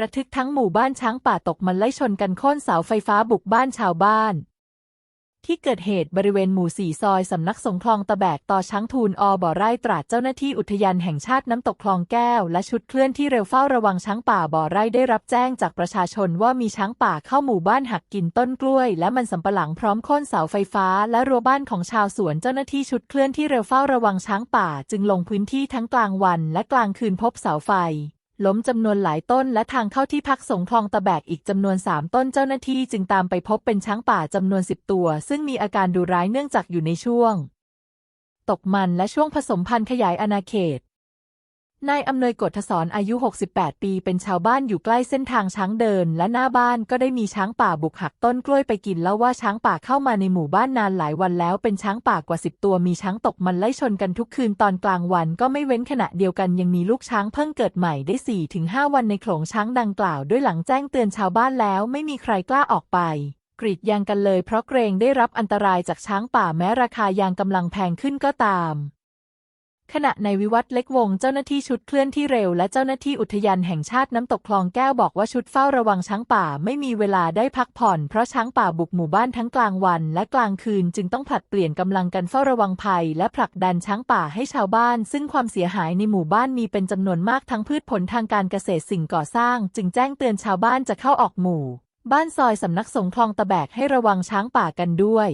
ระทึกทั้งหมู่บ้านช้างป่าตกมันไล่ชนกันโค่นเสาไฟฟ้าบุกบ้านชาวบ้าน ที่เกิดเหตุบริเวณหมู่สี่ซอยสำนักสงฆ์คลองตะแบกต่อช้างทูลอบ่อไร่ตราดเจ้าหน้าที่อุทยานแห่งชาติน้ำตกคลองแก้ว และชุดเคลื่อนที่เร็วเฝ้าระวังช้างป่าบ่อไร่ได้รับแจ้งจากประชาชนว่ามีช้างป่าเข้าหมู่บ้านหักกินต้นกล้วย และมันสำปะหลังพร้อมโค่นเสาไฟฟ้า และรั้วบ้านของชาวสวนเจ้าหน้าที่ชุดเคลื่อนที่เร็วเฝ้าระวังช้างป่า จึงลงพื้นที่ทั้งกลางวันและกลางคืนพบเสาไฟ ล้มจำนวนหลายต้นและทางเข้าที่พักสงฆ์คลองตะแบกอีกจำนวนสามต้นเจ้าหน้าที่จึงตามไปพบเป็นช้างป่าจำนวนสิบตัว ซึ่งมีอาการดูร้ายเนื่องจากอยู่ในช่วง ตกมันและช่วงผสมพันธุ์ขยายอาณาเขต นายอำนวยกฎทศรอายุ 68 ปี เป็นชาวบ้านอยู่ใกล้เส้นทางช้างเดิน และหน้าบ้านก็ได้มีช้างป่าบุกหักต้นกล้วยไปกินแล้วว่าช้างป่าเข้ามาในหมู่บ้านนานหลายวันแล้ว เป็นช้างป่ากว่าสิบตัวมีช้างตกมันไล่ชนกันทุกคืนตอนกลางวัน ก็ไม่เว้นขณะเดียวกันยังมีลูกช้างเพิ่งเกิดใหม่ได้ 4-5 วันในโขลงช้างดังกล่าว ด้วยหลังแจ้งเตือนชาวบ้านแล้วไม่มีใครกล้าออกไปกรีดยางกันเลยเพราะเกรงได้รับอันตรายจากช้างป่าแม้ราคายางกำลังแพงขึ้นก็ตาม ขณะในวิวัฒน์เล็กวงเจ้าหน้าที่ชุดเคลื่อนที่เร็วและเจ้าหน้าที่อุทยานแห่งชาติน้ำตกคลองแก้วบอกว่าชุดเฝ้าระวังช้างป่าไม่มีเวลาได้พักผ่อนเพราะช้างป่าบุกหมู่บ้านทั้งกลางวันและกลางคืนจึงต้องผลัดเปลี่ยนกำลังกันเฝ้าระวังภัยและผลักดันช้างป่าให้ชาวบ้าน ซึ่งความเสียหายในหมู่บ้านมีเป็นจำนวนมากทั้งพืชผลทางการเกษตรสิ่งก่อสร้าง จึงแจ้งเตือนชาวบ้านจะเข้าออกหมู่ บ้านซอยสำนักสงฆ์คลองตะแบกให้ระวังช้างป่ากันด้วย